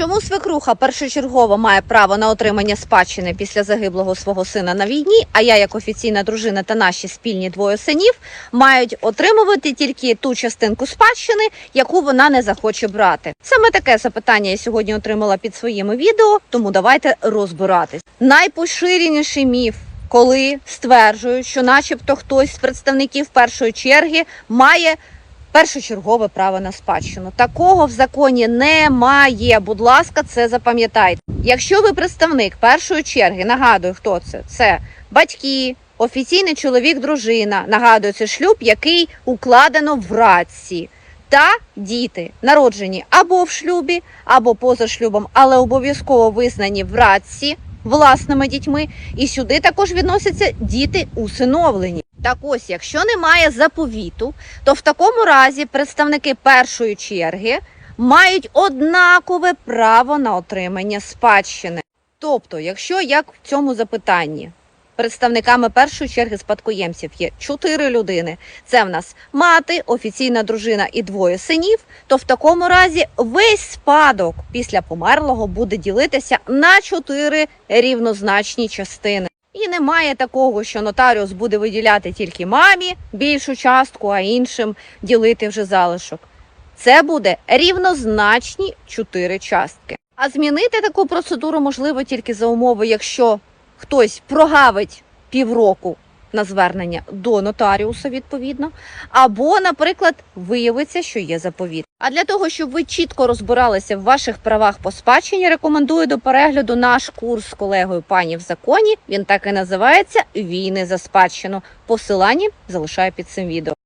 Чому свекруха першочергово має право на отримання спадщини після загиблого свого сина на війні? А я, як офіційна дружина та наші спільні двоє синів, мають отримувати тільки ту частинку спадщини, яку вона не захоче брати. Саме таке запитання я сьогодні отримала під своїми відео, тому давайте розбиратись. Найпоширеніший міф. Коли стверджують, що, начебто, хтось з представників першої черги має першочергове право на спадщину. Такого в законі немає. Будь ласка, це запам'ятайте. Якщо ви представник першої черги, нагадую, хто це? Це батьки, офіційний чоловік, дружина. Нагадую, це шлюб, який укладено в радці. Та діти народжені або в шлюбі, або поза шлюбом, але обов'язково визнані в радці власними дітьми. І сюди також відносяться діти усиновлені. Так ось, якщо немає заповіту, то в такому разі представники першої черги мають однакове право на отримання спадщини. Тобто, якщо як в цьому запитанні представниками першої черги спадкоємців є чотири людини, це в нас мати, офіційна дружина і двоє синів, то в такому разі весь спадок після померлого буде ділитися на чотири рівнозначні частини. І немає такого, що нотаріус буде виділяти тільки мамі більшу частку, а іншим ділити вже залишок. Це буде рівнозначні чотири частки. А змінити таку процедуру можливо тільки за умови, якщо хтось прогавить півроку на звернення до нотаріуса відповідно, або, наприклад, виявиться, що є заповіт. А для того, щоб ви чітко розбиралися в ваших правах по спадщині, рекомендую до перегляду наш курс з колегою пані в законі. Він так і називається Війни за спадщину. Посилання залишаю під цим відео.